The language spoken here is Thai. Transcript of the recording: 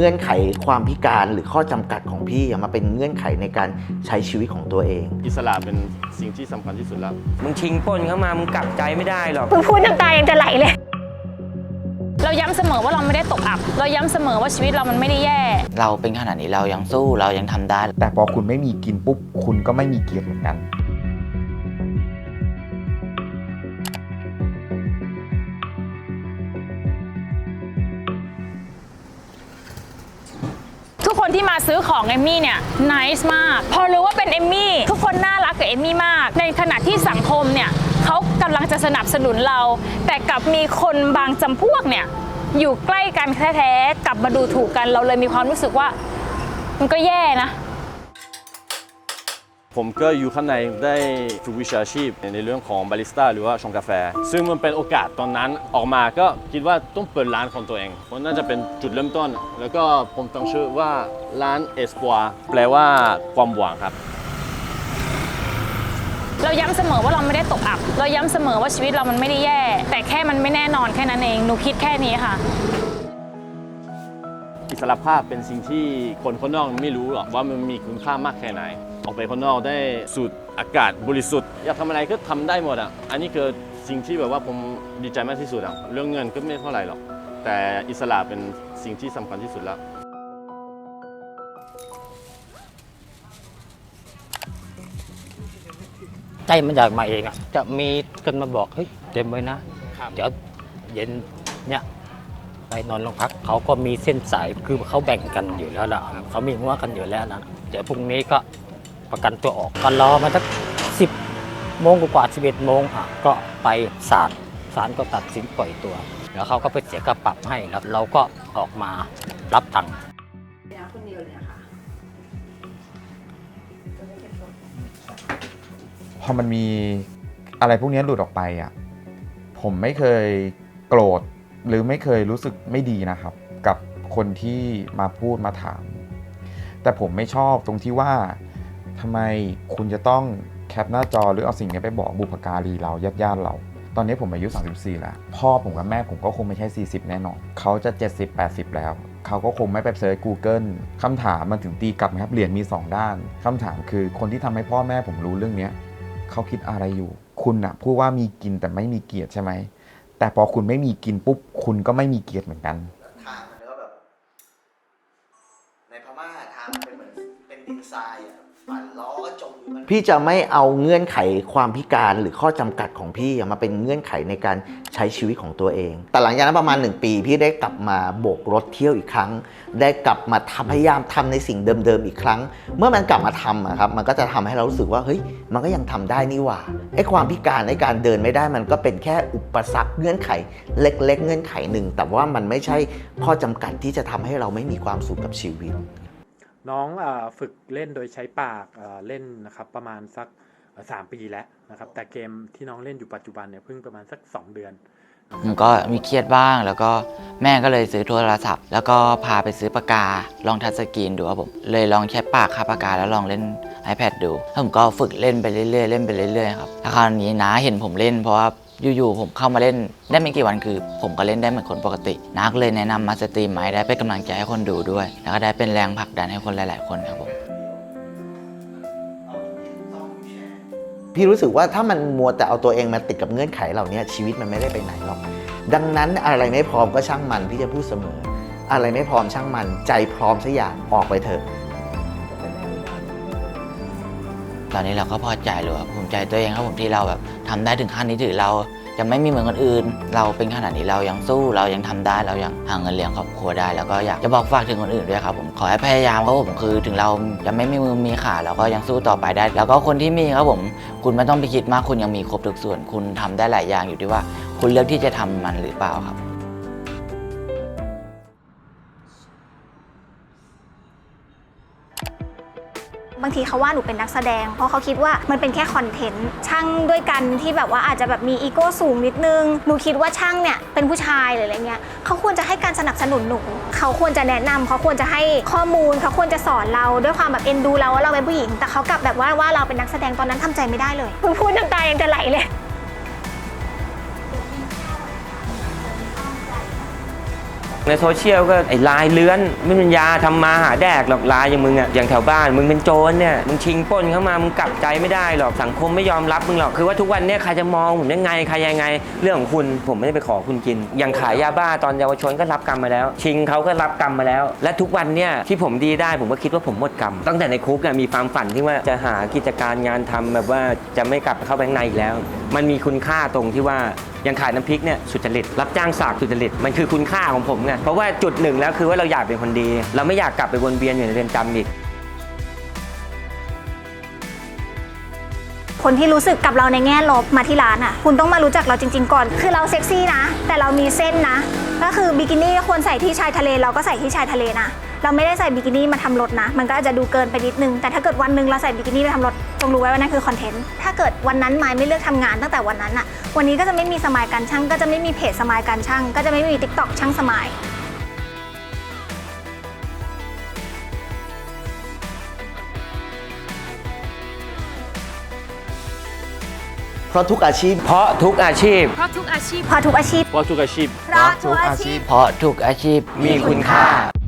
งื่อนไขความพิการหรือข้อจำกัดของพี่อะมาเป็นเงื่อนไขในการใช้ชีวิตของตัวเอง อิสระเป็นสิ่งที่สำคัญที่สุดแล้วมึงชิงปล้นเข้ามามึงกลับใจไม่ได้หรอกเพิ่งพูดน้ำตายังจะไหลเลยเราย้ำเสมอว่าเราไม่ได้ตกอับ เราย้ำเสมอว่าชีวิตเรามันไม่ได้แย่ เราเป็นขนาดนี้เรายังสู้เรายังทำได้ แต่พอคุณไม่มีกินปุ๊บคุณก็ไม่มีเกียรติเหมือนกัน คนที่มาซื้อของเอมมี่เนี่ยนิสมาก พอรู้ว่าเป็นเอมมี่ทุกคนน่ารักกับเอมมี่มาก ในขณะที่สังคมเนี่ยเขากำลังจะสนับสนุนเรา แต่กลับมีคนบางจำพวกเนี่ยอยู่ใกล้กันแท้ๆกลับมาดูถูกกันเราเลยมีความรู้สึกว่า มันก็แย่นะ ผมก็อยู่ข้างในได้ฝึกวิชาชีพในเรื่องของบาริสต้าหรือว่าชงกาแฟ ซึ่งมันเป็นโอกาสตอนนั้นออกมาก็คิดว่าต้องเปิดร้านของตัวเองมันน่าจะเป็นจุดเริ่มต้น แล้วก็ผมตั้งชื่อว่าร้านเอสปวาแปลว่าความหวังครับ เราย้ำเสมอว่าเราไม่ได้ตกอับ เราย้ำเสมอว่าชีวิตเรามันไม่ได้แย่ แต่แค่มันไม่แน่นอนแค่นั้นเองหนูคิดแค่นี้ค่ะอิสรภาพเป็นสิ่งที่คนคนนอกไม่รู้หรอกว่ามันมีคุณค่ามากแค่ไหน ออกไปคนนอกได้สูดอากาศบริสุทธิ์ อยากทำอะไรก็ทำได้หมดอะอันนี้คือสิ่งที่แบบว่าผมดีใจมากที่สุดอะเรื่องเงินก็ไม่เท่าไหร่หรอก แต่อิสระเป็นสิ่งที่สำคัญที่สุดแล้ว ใจมันอยากมาเองอะ จะมีกันมาบอกเฮ้ยเต็มไว้นะเดี๋ยวเย็นเนี่ยไปนอนโรงพักเขาก็มีเส้นสายคือเขาแบ่งกันอยู่แล้วล่ะเขามีหัวกันอยู่แล้วนะเดี๋ยวพรุ่งนี้ก็ ประกันตัวออกก็รอมาสักสิบโมงกว่าสิบเอ็ดโมงอะก็ไปศาลศาลก็ตัดสินปล่อยตัว แล้วเขาก็ไปเสียค่าปรับให้แล้วเราก็ออกมารับตังค์พอมันมีอะไรพวกนี้หลุดออกไปอะผมไม่เคยโกรธหรือไม่เคยรู้สึกไม่ดีนะครับ กับคนที่มาพูดมาถาม แต่ผมไม่ชอบตรงที่ว่า ทำไมคุณจะต้องแคปหน้าจอหรือเอาสิ่งนี้ไปบอกบุพการีเราญาติญาติเรา ตอนนี้ผมอายุ 34 แล้ว พ่อผมกับแม่ผมก็คงไม่ใช่ 40 แน่นอน เขาจะ 70 80 แล้ว เขาก็คงไม่ไปเซิร์ช Google คำถามมันถึงตีกลับนะครับเหรียญมี 2 ด้านคำถามคือคนที่ทำให้พ่อแม่ผมรู้เรื่องนี้เขาคิดอะไรอยู่ คุณนะพูดว่ามีกินแต่ไม่มีเกียรติใช่ไหมแต่พอคุณไม่มีกินปุ๊บคุณก็ไม่มีเกียรติเหมือนกันทางมันก็แบบในพม่าทางมันเป็นเหมือนเป็นดินทรายอะ พี่จะไม่เอาเงื่อนไขความพิการหรือข้อจำกัดของพี่มาเป็นเงื่อนไขในการใช้ชีวิตของตัวเอง แต่หลังจากนั้นประมาณ 1 ปี พี่ได้กลับมาโบกรถเที่ยวอีกครั้ง ได้กลับมาพยายามทำในสิ่งเดิมๆอีกครั้ง เมื่อมันกลับมาทำครับมันก็จะทำให้เรารู้สึกว่าเฮ้ยมันก็ยังทำได้นี่หว่าไอ้ความพิการไอ้การเดินไม่ได้มันก็เป็นแค่อุปสรรคเงื่อนไข เล็ก ๆ เงื่อนไขหนึ่งแต่ว่ามันไม่ใช่ข้อจำกัดที่จะทำให้เราไม่มีความสุขกับชีวิต น้องอฝึกเล่นโดยใช้ปากเล่นนะครับประมาณสักเอ่อสามปีแล้วนะครับ แต่เกมที่น้องเล่นอยู่ปัจจุบันเนี่ยเพิ่งประมาณสัก 2 เดือนผมก็มีเครียดบ้างแล้วก็แม่ก็เลยซื้อโทรศัพท์ แล้วก็พาไปซื้อปากกาลองทัชสกรีนดูครับผมเลยลองแค่ปากคาปากกาแล้วลองเล่น iPad ดูแล้วผมก็ฝึกเล่นไปเรื่อยๆเล่นไปเรื่อยๆครับแล้วคราวนี้น้าเห็นผมเล่นเพราะว่า อยู่ๆผมเข้ามาเล่นได้ไม่กี่วันคือ ผมก็เล่นได้เหมือนคนปกติน้าก็เลยแนะนำมาสตรีมไหมได้เป็นกำลังใจให้คนดูด้วย แล้วก็ได้เป็นแรงผลักดันให้คนหลาย ๆ คนครับผมพี่รู้สึกว่าถ้ามันมัวแต่เอาตัวเองมาติดกับเงื่อนไขเหล่านี้ชีวิตมันไม่ได้ไปไหนหรอก ดังนั้นอะไรไม่พร้อมก็ช่างมันพี่จะพูดเสมอ อะไรไม่พร้อมช่างมัน ใจพร้อมสักอย่างออกไปเถอะ ตอนนี้เราก็พอใจเลยครับภูมิใจตัวเองครับผมที่เราแบบทำได้ถึงขั้นนี้ถือเรายังไม่มีเหมือนคนอื่น เราเป็นขนาดนี้เรายังสู้เรายังทำได้เรายังหาเงินเลี้ยงครอบครัวได้ แล้วก็อยากจะบอกฝากถึงคนอื่นด้วยครับผมขอให้พยายามครับผมคือ ถึงเราจะไม่มีมือมีขาเราก็ยังสู้ต่อไปได้ แล้วก็คนที่มีครับผมคุณไม่ต้องไปคิดมากคุณยังมีครบทุกส่วน คุณทำได้หลายอย่างอยู่ที่ว่า คุณเลือกที่จะทำมันหรือเปล่าครับ บางทีเขาว่าหนูเป็นนักแสดง เพราะเขาคิดว่ามันเป็นแค่คอนเทนต์ช่างด้วยกันที่แบบว่าอาจจะแบบมีอีโก้สูงนิดนึงหนูคิดว่าช่างเนี่ยเป็นผู้ชายหรืออะไรเงี้ยเขาควรจะให้การสนับสนุนหนูเขาควรจะแนะนำเขาควรจะให้ข้อมูลเขาควรจะสอนเราด้วยความแบบเอ็นดูเราว่าเราเป็นผู้หญิง แต่เขากลับแบบว่าว่าเราเป็นนักแสดงตอนนั้นทำใจไม่ได้เลยพูดน้ำตายังจะไหลเลย ในโซเชียลก็ไอ้ลายเลื้อนไม่เป็นยาทำมาหาแดกหรอกลายอย่างมึงอะอย่างแถวบ้านมึงเป็นโจรเนี่ยมึงชิงปล้นเข้ามามึงกลับใจไม่ได้หรอกสังคมไม่ยอมรับมึงหรอกคือว่าทุกวันเนี้ใครจะมองผมยังไงใครยังไง เรื่องของคุณผมไม่ได้ไปขอคุณกิน อย่างขายยาบ้าตอนเยาวชนก็รับกรรมมาแล้ว ชิงเขาก็รับกรรมมาแล้ว และทุกวันเนี่ยที่ผมดีได้ผมก็คิดว่าผมหมดกรรมตั้งแต่ในคุกมีความฝันที่ว่าจะหากิจการงานทำแบบว่าจะไม่กลับเข้าไปข้างในอีกแล้ว มันมีคุณค่าตรงที่ว่า ย่างขายน้ำพริกเนี่ยสุจริต รับจ้างสากสุจริต มันคือคุณค่าของผมไงเพราะว่าจุดหนึ่งแล้วคือว่าเราอยากเป็นคนดี เราไม่อยากกลับไปวนเวียนอยู่ในเรือนจำอีก คนที่รู้สึกกับเราในแง่ลบมาที่ร้านอะ คุณต้องมารู้จักเราจริง ๆ ก่อน คือเราเซ็กซี่นะ แต่เรามีเส้นนะ ก็คือบิกินี่ควรใส่ที่ชายทะเลเราก็ใส่ที่ชายทะเลนะ เราไม่ได้ใส่บิกินี่มาทำรถนะ มันก็อาจจะดูเกินไปนิดนึง แต่ถ้าเกิดวันหนึ่งเราใส่บิกินี่ไปทำรถจงรู้ไว้ว่านั่นคือคอนเทนต์ ถ้าเกิดวันนั้นไมายไม่เลือกทำงานตั้งแต่วันนั้นอะวันนี้ก็จะไม่มีสมายการช่าง ก็จะไม่มีเพจสมายการช่าง ก็จะไม่มีทิกตอกช่างสมายเพราะทุกอาชีพ เพราะทุกอาชีพ เพราะทุกอาชีพพอทุกอาชีพเพราะทุกอาชีพ เพราะทุกอาชีพ เพราะทุกอาชีพ มีคุณค่า